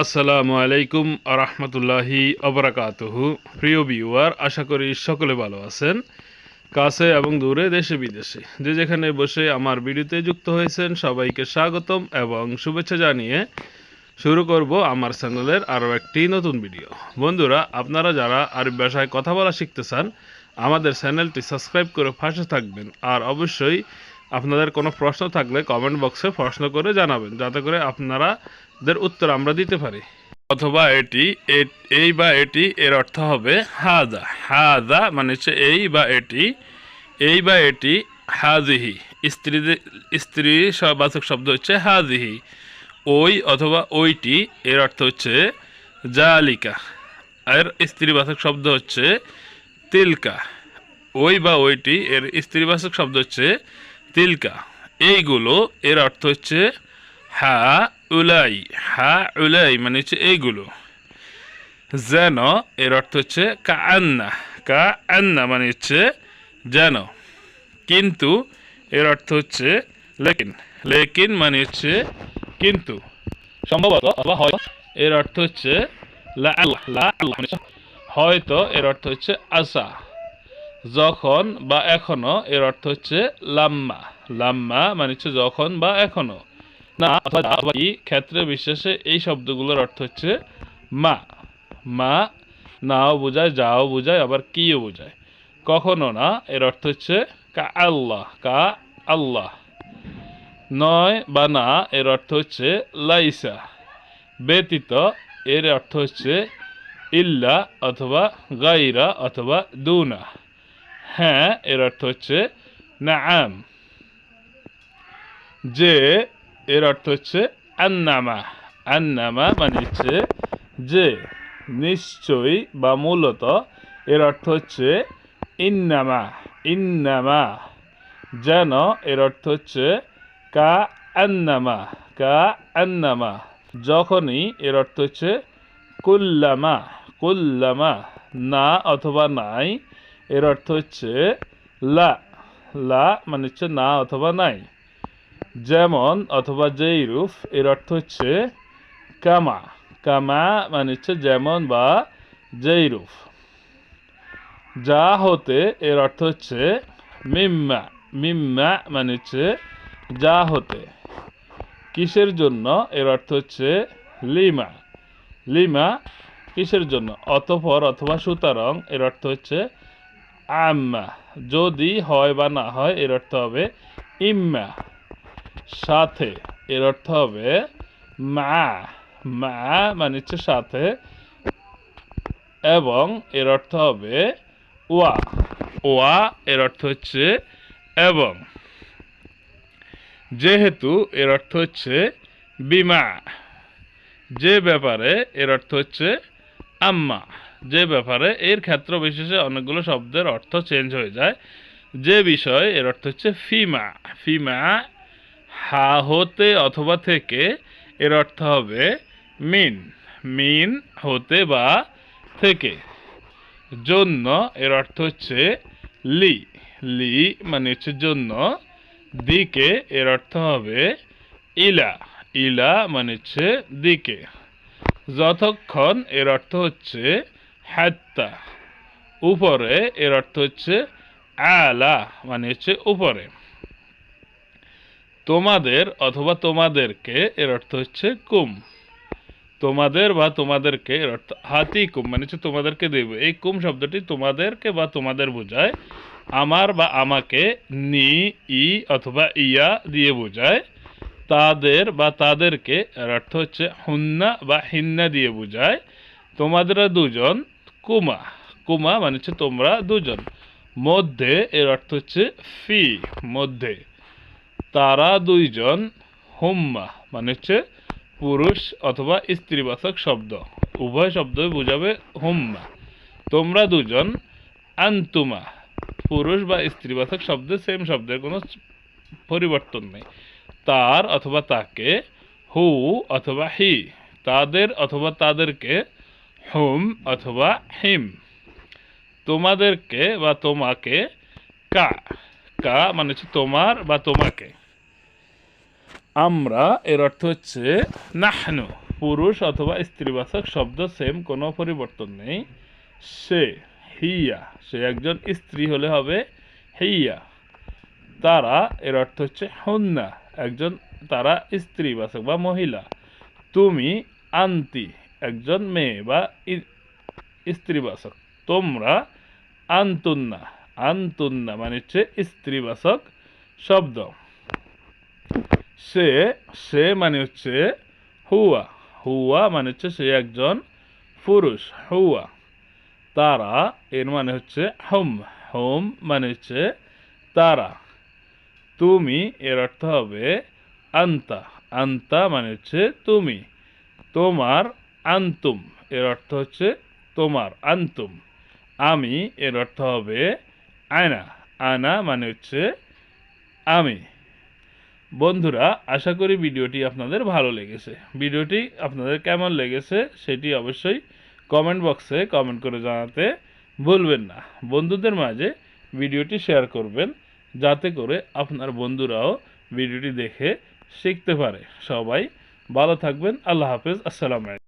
আসসালামু আলাইকুম আরহামতুল্লাহি অবরাকাতহু। প্রিয় ভিউয়ার, আশা করি সকলে ভালো আছেন, কাছে এবং দূরে দেশে বিদেশে। যে যেখানে বসে আমার ভিডিওতে যুক্ত হয়েছেন, সবাইকে স্বাগতম এবং শুভেচ্ছা জানিয়ে শুরু করব আমার চ্যানেলের আরও একটি নতুন ভিডিও। বন্ধুরা, আপনারা যারা আরবি ভাষায় কথা বলা শিখতে চান, আমাদের চ্যানেলটি সাবস্ক্রাইব করে পাশে থাকবেন। আর অবশ্যই আপনাদের কোনো প্রশ্ন থাকলে কমেন্ট বক্সে প্রশ্ন করে জানাবেন, যাতে করে আপনারাদের উত্তর আমরা দিতে পারি। অথবা এটি এই বা এটি এর অর্থ হবে হাদা। হাদা মানে হচ্ছে এই বা এটি, এই বা এটি হাজিহি স্ত্রী স্ত্রী বাচক শব্দ হচ্ছে হাজিহি ওই অথবা ওইটি এর অর্থ হচ্ছে জালিকা। এর স্ত্রীবাচক শব্দ হচ্ছে তিলকা। ওই বা ওইটি এর স্ত্রীবাচক শব্দ হচ্ছে তিলকা। এইগুলো, এর অর্থ হচ্ছে হা উলাই হা উলাই মানে হচ্ছে এইগুলো। যেন, এর অর্থ হচ্ছে কা আন্না কা আন্না মানে হচ্ছে যেন। কিন্তু, এর অর্থ হচ্ছে লেকিন লেকিন মানে হচ্ছে কিন্তু। সম্ভবত, অথবা হয় এর অর্থ হচ্ছে লা আল্লাহ লা আল্লাহ মানে হয়তো, এর অর্থ হচ্ছে আসা যখন বা এখনও, এর অর্থ হচ্ছে লাম্মা। লাম্মা মানে হচ্ছে যখন বা এখনও। না ক্ষেত্রে বিশেষে এই শব্দগুলোর অর্থ হচ্ছে মা। মা নাও বোঝায়, যাও বোঝায়, আবার কিও বোঝায়। কখনো না, এর অর্থ হচ্ছে কা আল্লাহ কা আল্লাহ। নয় বা না, এর অর্থ হচ্ছে লাইসা। ব্যতীত, এর অর্থ হচ্ছে ইল্লা অথবা গাইরা অথবা দুনা। হ্যাঁ এর অর্থ হচ্ছে নাআম। যে, এর অর্থ হচ্ছে আন্নামা। আন্নামা মানে হচ্ছে যে, নিশ্চয়ই বা মূলত এর অর্থ হচ্ছে ইন্নামা। ইন্নামা যেন এর অর্থ হচ্ছে কা আন্নামা কা আন্নামা যখনই এর অর্থ হচ্ছে কুল্লামা কুল্লামা, না অথবা নাই এর অর্থ হচ্ছে লা লা মানে হচ্ছে না অথবা নাই। যেমন অথবা যেই রূপ এর অর্থ হচ্ছে কামা। কামা মানে হচ্ছে যেমন বা যেই রূপ যা হতে এর অর্থ হচ্ছে মিম্মা। মিম্মা মানে হচ্ছে যা হতে। কিসের জন্য? এর অর্থ হচ্ছে লিমা। লিমা কিসের জন্য? অতঃপর অথবা সুতরাং এর অর্থ হচ্ছে আম্মা যদি হয় বা না হয়, এর অর্থ হবে ইম্মা সাথে, এর অর্থ হবে মা। মা মানে হচ্ছে সাথে এবং এর অর্থ হবে ওয়া। ওয়া এর অর্থ হচ্ছে এবং। যেহেতু এর অর্থ হচ্ছে বিমা, যে ব্যাপারে এর অর্থ হচ্ছে আম্মা। যে ব্যাপারে এর ক্ষেত্র বিশেষে অনেকগুলো শব্দের অর্থ চেঞ্জ হয়ে যায়। যে বিষয়, এর অর্থ হচ্ছে ফিমা। ফিমা, হা হতে অথবা থেকে, এর অর্থ হবে মিন। মিন হতে বা থেকে। জন্য, এর অর্থ হচ্ছে লি। লি মানে হচ্ছে জন্য। দিকে, এর অর্থ হবে ইলা। ইলা মানে হচ্ছে দিকে। যতক্ষণ, এর অর্থ হচ্ছে হাত্তা। উপরে এর অর্থ হচ্ছে আলা মানে হচ্ছে উপরে। তোমাদের অথবা তোমাদেরকে এর অর্থ হচ্ছে কুম। তোমাদের বা তোমাদেরকে এর অর্থ হাতি কুম মানে হচ্ছে তোমাদেরকে দেব। এই কুম শব্দটি তোমাদেরকে বা তোমাদের বোঝায়, আমার বা আমাকে নি, ই অথবা ইয়া দিয়ে বোঝায়। তাদের বা তাদেরকে এর অর্থ হচ্ছে হুন্না বা হিন্না দিয়ে বোঝায়। তোমাদের দুজন কুমা কুমা মানে হচ্ছে তোমরা দুজন। মধ্যে এর অর্থ হচ্ছে ফি, মধ্যে। তারা দুইজন হুম্মা মানে হচ্ছে পুরুষ অথবা স্ত্রীবাচক শব্দ। উভয় শব্দই বোঝাবে হুম্মা। তোমরা দুজন আন্তুমা, পুরুষ বা স্ত্রীবাচক শব্দে সেম শব্দের কোনো পরিবর্তন নেই। তার অথবা তাকে, হু অথবা হি, তাদের অথবা তাদেরকে হুম অথবা হিম। তোমাদেরকে বা তোমাকে কা। কা মানে হচ্ছে তোমার বা তোমাকে। আমরা এর অর্থ হচ্ছে নাহনু, পুরুষ অথবা স্ত্রীবাচক শব্দ সেম কোনো পরিবর্তন নেই। সে, হিয়া, সে একজন স্ত্রী হলে হবে হিয়া। তারা এর অর্থ হচ্ছে হন্না, একজন তারা স্ত্রীবাচক বা মহিলা। তুমি আন্তি একজন মেয়ে বা স্ত্রীবাচক। তোমরা আন্তুন্না আন্তুন্না মানে হচ্ছে স্ত্রীবাচক শব্দ। সে সে মানে হচ্ছে হুয়া। হুয়া মানে হচ্ছে সে একজন পুরুষ, হুয়া। তারা, এর মানে হচ্ছে হোম। হোম মানে হচ্ছে তারা। তুমি, এর অর্থ হবে আন্তা। আন্তা মানে হচ্ছে তুমি। তোমার আন্তুম, এর অর্থ হচ্ছে তোমার, আন্তুম। আমি, এর অর্থ হবে আয়না। আয়না মানে হচ্ছে আমি। বন্ধুরা, আশা করি ভিডিওটি আপনাদের ভালো লেগেছে। ভিডিওটি আপনাদের কেমন লেগেছে সেটি অবশ্যই কমেন্ট বক্সে কমেন্ট করে জানাতে ভুলবেন না। বন্ধুদের মাঝে ভিডিওটি শেয়ার করবেন, যাতে করে আপনার বন্ধুরাও ভিডিওটি দেখে শিখতে পারে। সবাই ভালো থাকবেন। আল্লাহ হাফেজ। আসসালামু